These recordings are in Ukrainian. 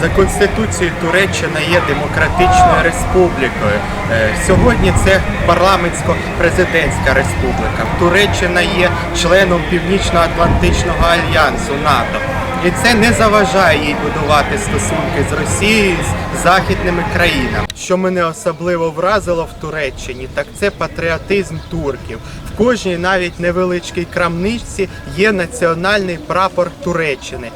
За конституцією Туреччина є демократичною республікою. Е, Сьогодні це парламентсько-президентська республіка. Туреччина є членом Північно-Атлантичного альянсу НАТО. І це не заважає їй будувати стосунки з Росією з західними країнами. Що мене особливо вразило в Туреччині, так це патріотизм турків. В кожній навіть невеличкій крамничці є національний прапор Туреччини.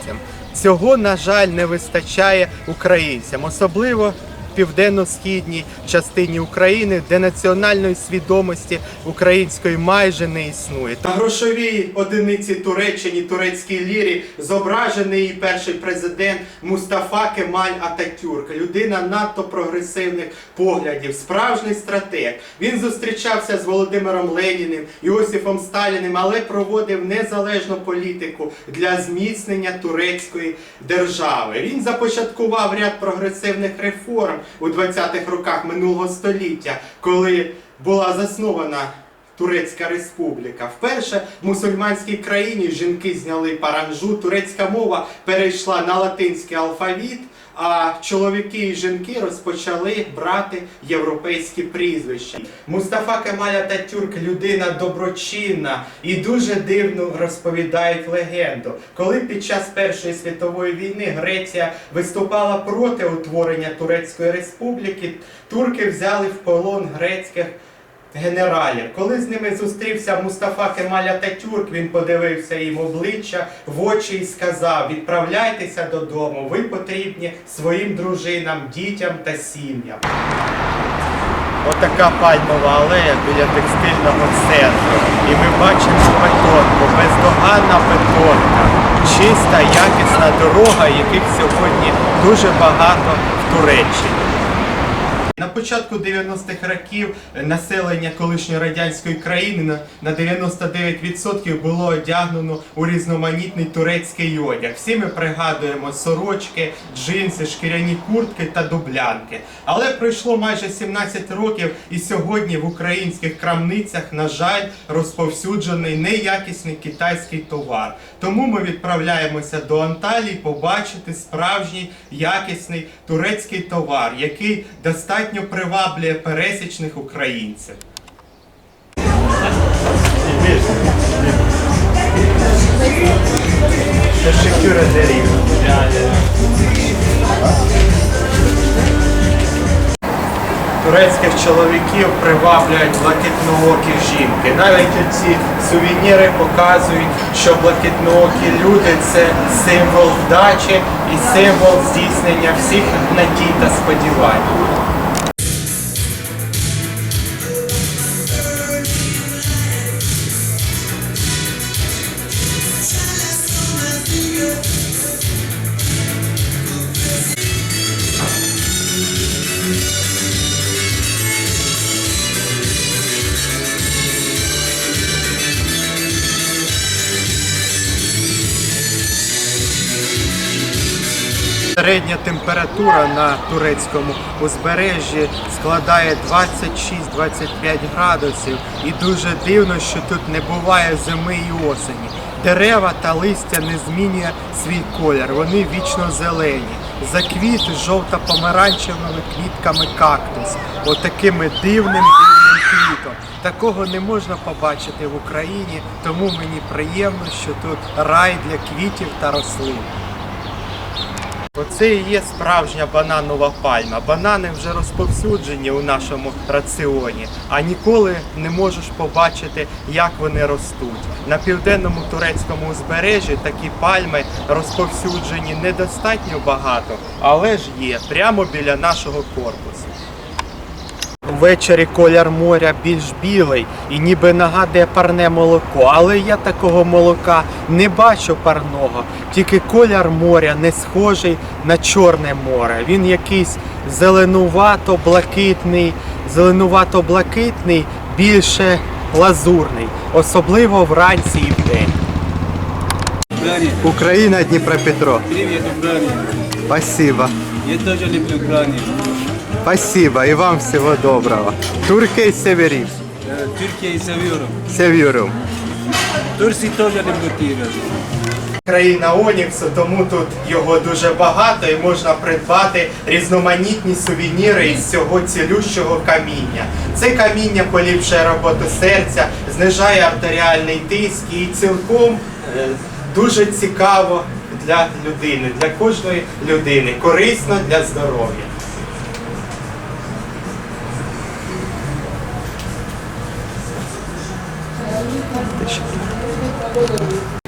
Цього, на жаль, не вистачає українцям, особливо південно-східній частині України, де національної свідомості української майже не існує. На грошовій одиниці Туреччині, турецькій лірі, зображений її перший президент Мустафа Кемаль Ататюрк, людина надто прогресивних поглядів, справжній стратег. Він зустрічався з Володимиром Леніним, Іосифом Сталіним, але проводив незалежну політику для зміцнення турецької держави. Він започаткував ряд прогресивних реформ у 20-х роках минулого століття, коли була заснована Турецька республіка. Вперше в мусульманській країні жінки зняли паранжу, турецька мова перейшла на латинський алфавіт. А чоловіки і жінки розпочали брати європейські прізвища. Мустафа Кемаль Ататюрк людина доброчинна і дуже дивно розповідають легенду. Коли під час Першої світової війни Греція виступала проти утворення Турецької республіки, турки взяли в полон грецьких генералів. Коли з ними зустрівся Мустафа Кемаль Ататюрк, він подивився їм обличчя в очі і сказав: відправляйтеся додому, ви потрібні своїм дружинам, дітям та сім'ям. Отака пальмова алея біля текстильного центру. І ми бачимо бетонку, бездоганна бетонка, чиста, якісна дорога, яких сьогодні дуже багато в Туреччині. На початку 90-х років населення колишньої радянської країни на- на 99% було одягнено у різноманітний турецький одяг. Всі ми пригадуємо сорочки, джинси, шкіряні куртки та дублянки. Але пройшло майже 17 років, і сьогодні в українських крамницях, на жаль, розповсюджений неякісний китайський товар. Тому ми відправляємося до Анталії побачити справжній якісний турецький товар, який достатньо приваблює пересічних українців. Турецьких чоловіків приваблюють блакитноокі жінки. Навіть ці сувеніри показують, що блакитноокі люди це символ вдачі і символ здійснення всіх надій та сподівань. you. Середня температура на турецькому узбережжі складає 26-25 градусів. І дуже дивно, що тут не буває зими і осені. Дерева та листя не змінює свій колір, вони вічно зелені. Заквіт жовто-помаранчевими квітками кактус, отакими дивним дивним квітом. Такого не можна побачити в Україні, тому мені приємно, що тут рай для квітів та рослин. Оце і є справжня бананова пальма. Банани вже розповсюджені у нашому раціоні, а ніколи не можеш побачити, як вони ростуть. На південному турецькому узбережжі такі пальми розповсюджені недостатньо багато, але ж є прямо біля нашого корпусу. Ввечері колір моря більш білий і ніби нагадує парне молоко, але я такого молока не бачу парного. Тільки колір моря не схожий на чорне море. Він якийсь зеленувато-блакитний, зеленувато-блакитний, більше лазурний, особливо вранці і вдень. Украине. Україна Дніпропетро. Привет, Украине. Спасибо. Я тоже люблю Украину. Спасибо і вам всього доброго. Туркей Северів. Э, Türkiye'yi seviyorum. Seviyorum. Tursi тоже люблю тебя. Країна Оніксу, тому тут його дуже багато і можна придбати різноманітні сувеніри із цього цілющого каміння. Це каміння поліпшує роботу серця, знижає артеріальний тиск і цілком е, дуже цікаво для людини, для кожної людини, корисно для здоров'я. Те, що-